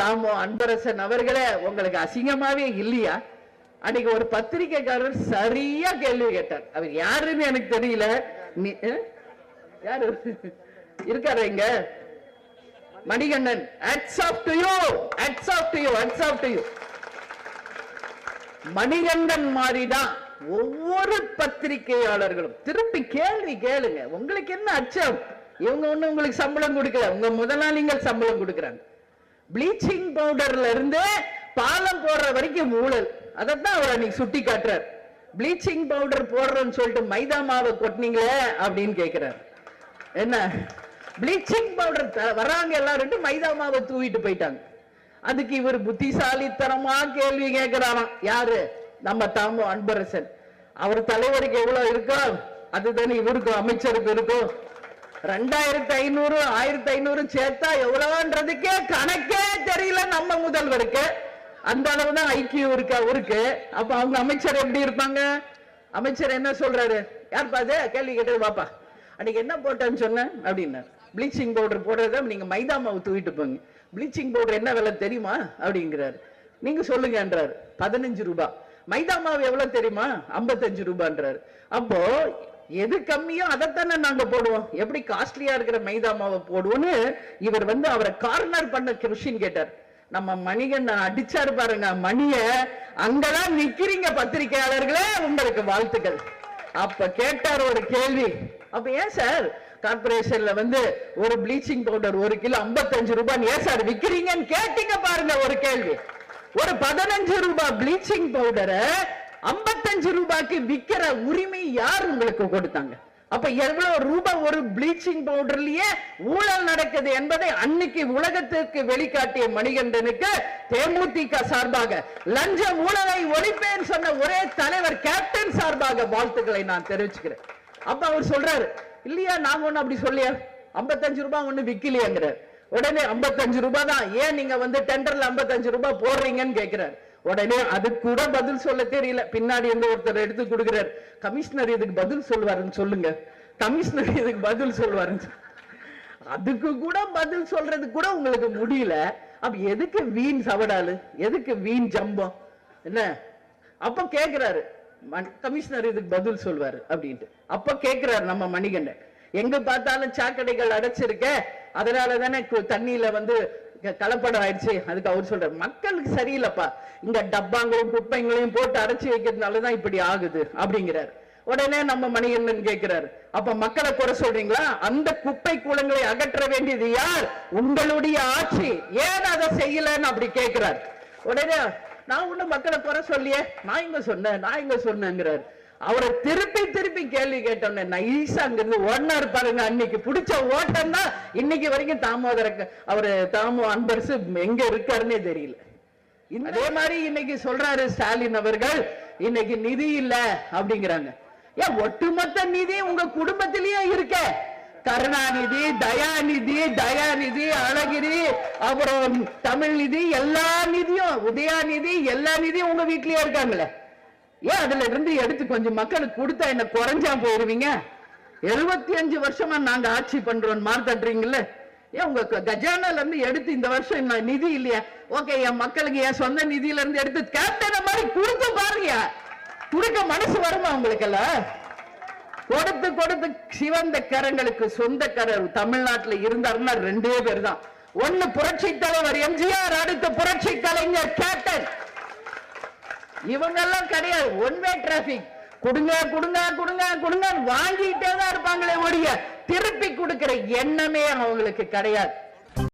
தாமோ அன்பரசன் அவர்களே உங்களுக்கு அசிங்கமாவே இல்லையா? அன்னைக்கு ஒரு பத்திரிகைக்காரர் சரியா கேள்வி கேட்டார். அவர் யாருன்னு எனக்கு தெரியல. யாரு? இருக்காரு இங்க? Manikandan hats off to you hats off to you hats off to you Manikandan மாதிரிதான் ஒவ்வொரு பத்திரிகையாளர்களும். திருப்பி கேள்வி கேளுங்க. உங்களுக்கு என்ன அச்சம்? இவங்க ஒண்ணு உங்களுக்கு சம்பளம் கொடுக்கல. உங்க முதலாளிகள் சம்பளம் கொடுக்கறாங்க. ப்ளீச்சிங் பவுடர்ல இருந்து பாலம் போடுற வரைக்கும் ஊழல். அதைத்தான் அவர் அன்னைக்கு சுட்டி காட்டுறார். ப்ளீச்சிங் பவுடர் போடுறோம்னு சொல்லிட்டு மைதா மாவை கொட்டினீங்களே அப்படின்னு கேட்கிறார் என்ன? ப்ளீச்சிங் பவுடர் வராங்க எல்லாரும் மைதா மாவை தூவிட்டு போயிட்டாங்க. அதுக்கு இவர் புத்திசாலித்தனமா கேள்வி கேட்கிறாராம் யாரு? நம்ம தாமு அன்பரசன். அவர் தலைவருக்கு எவ்வளவு இருக்கோ அதுதானே இவருக்கும் அமைச்சருக்கு இருக்கும். ரெண்டாயிரத்தி ஐநூறு ஆயிரத்தி ஐநூறு சேர்த்தா எவ்வளவுன்றதுக்கே கணக்கே தெரியல நம்ம முதல்வருக்கு. அந்த அளவு தான் ஐக்கியம் இருக்கு அவருக்கு. அப்ப அவங்க அமைச்சர் எப்படி இருப்பாங்க? அமைச்சர் என்ன சொல்றாரு? யார் பாது கேள்வி கேட்டது பாப்பா அன்னைக்கு என்ன போட்டேன்னு சொன்னேன்? அப்படின்னாரு. ப்ளீச்சிங் பவுடர் போடுறத நீங்க மைதா மாவு தூக்கிட்டு போங்க. ப்ளீச்சிங் பவுடர் என்ன விலை தெரியுமா? அப்படிங்கிறாரு. நீங்க சொல்லுங்கன்றாரு. பதினஞ்சு ரூபாய் மைதா மாவு எவ்வளவு தெரியுமா? ஐம்பத்தஞ்சு ரூபான்றாரு. அப்போ எது கம்மியோ அதைத்தானே நாங்க போடுவோம். எப்படி காஸ்ட்லியா இருக்கிற மைதா மாவை போடுவோம்னு இவர் வந்து அவரை கார்னர் பண்ண கொஸ்டின் கேட்டார். நம்ம மணிகன் அடிச்சாரு பாருங்க மணிய அங்கதான் நிக்கிறீங்க பத்திரிகையாளர்களே உங்களுக்கு வாழ்த்துக்கள். அப்ப கேட்டார் ஒரு கேள்வி. அப்ப ஏன் சார்? கார்பரேஷன்ல வந்து ஒரு ப்ளீச்சிங் பவுடர் ஒரு கிலோ 55 ரூபாய் ஏன் சார் விக்கிறீங்கன்னு கேட்டீங்க பாருங்க ஒரு கேள்வி. ஒரு பதினஞ்சு ரூபாய் ப்ளீச்சிங் பவுடரை 55 ரூபாய்க்கு விக்கிற உரிமை யார் உங்களுக்கு கொடுத்தாங்க? அப்ப எவ்வளவு ரூபாய் ஒரு ப்ளீச்சிங் பவுடர்லயே ஊழல் நடக்குது என்பதை அன்னைக்கு உலகத்திற்கு வெளிக்காட்டிய மணிகண்டனுக்கு தேமுதிக சார்பாக லஞ்ச ஊழலை ஒழிப்பேன் சொன்ன ஒரே தலைவர் கேப்டன் சார்பாக வாழ்த்துக்களை நான் தெரிவிச்சுக்கிறேன். அப்ப அவர் சொல்றாரு இல்லையா நாங்க ஒண்ணு அப்படி சொல்லியா 55 ரூபாய் ஒண்ணு விக்கலையாங்கிறார். உடனே 55 ரூபாய் தான் ஏன் நீங்க வந்து டெண்டர்ல 55 ரூபாய் போடுறீங்கன்னு கேட்கிறாரு உடனே அதுக்கு கூட பதில் சொல்ல தெரியல. பின்னாடி இருந்து ஒருத்தர் எடுத்து கொடுக்கிறார். கமிஷனர் இதுக்கு பதில் சொல்லுவாருன்னு சொல்லுங்க. கமிஷனர் இதுக்கு பதில் சொல்லுவாருன்னு அதுக்கு கூட பதில் சொல்றது கூட உங்களுக்கு முடியல. அப்ப எதுக்கு வீண் சவடாலு எதுக்கு வீண் ஜம்பம் என்ன? அப்ப கேக்குறாரு. கமிஷனர் இதுக்கு பதில் சொல்வாரு அப்படின்ட்டு. அப்ப கேக்குறாரு நம்ம மணிகண்டன். எங்க பார்த்தாலும் சாக்கடைகள் அடைச்சிருக்க. அதனால தானே தண்ணியில வந்து கலப்படம் ஆயிடுச்சு அதுக்கு அவர் சொல்றாரு மக்களுக்கு சரியில்லைப்பா. இங்க டப்பாங்களையும் குப்பைங்களையும் போட்டு அடைச்சி வைக்கிறதுனாலதான் இப்படி ஆகுது அப்படிங்கிறாரு. உடனே நம்ம மணிகண்டன் கேட்கிறாரு அப்ப மக்களை குறை சொல்றீங்களா? அந்த குப்பை கூலங்களை அகற்ற வேண்டியது யார்? உங்களுடைய ஆட்சி. ஏன் அதை செய்யலன்னு அப்படி கேட்கிறார் உடனே நான் ஒண்ணு மக்களை குறை சொல்லியே. நான் இங்க சொன்னேன் நான் இங்க சொன்னேங்கிறார். அவரை திருப்பி திருப்பி கேள்வி கேட்டோன்னே நைசாங்கிறது ஒன்னா இருப்பாருங்க அன்னைக்கு பிடிச்ச ஓட்டம் தான் இன்னைக்கு வரைக்கும் தாமோதர அவரு தாமோ அன்பரசு எங்க இருக்காருன்னே தெரியல. அதே மாதிரி இன்னைக்கு சொல்றாரு ஸ்டாலின் அவர்கள் இன்னைக்கு நிதி இல்ல அப்படிங்கிறாங்க. ஏன் ஒட்டுமொத்த நிதி உங்க குடும்பத்திலேயே இருக்க? கருணாநிதி தயாநிதி தயாநிதி அழகிரி அப்புறம் தமிழ் நிதி எல்லா நிதியும் உதயாநிதி எல்லா நிதியும் உங்க வீட்லயே இருக்காங்களே? ஏன் அதுல இருந்து எடுத்து கொஞ்சம் மக்களுக்கு கொடுத்தா என்ன குறைஞ்சா போயிருவீங்க? எழுபத்தி அஞ்சு வருஷமா நாங்க ஆட்சி பண்றோம் மார்த்தட்டுறீங்கல்ல ஏன் உங்க கஜானால இருந்து எடுத்து இந்த வருஷம் நிதி இல்லையா? ஓகே என் மக்களுக்கு என் சொந்த நிதியில இருந்து எடுத்து கேப்டன மாதிரி கொடுத்து பாருங்க. கொடுக்க மனசு வருமா உங்களுக்கு எல்லாம் கொடுத்து கொடுத்து சிவந்த கரங்களுக்கு சொந்த தமிழ்நாட்டுல இருந்தாருன்னா ரெண்டே பேர் தான் ஒன்னு புரட்சி தலைவர் எம்ஜிஆர் அடுத்த புரட்சி கலைஞர் கேப்டன் இவங்க எல்லாம் கிடையாது. ஒன் வே டிராபிக் கொடுங்க கொடுங்க கொடுங்க கொடுங்க வாங்கிட்டே தான் இருப்பாங்களே ஒழிய திருப்பி கொடுக்கிற எண்ணமே அவங்களுக்கு கிடையாது.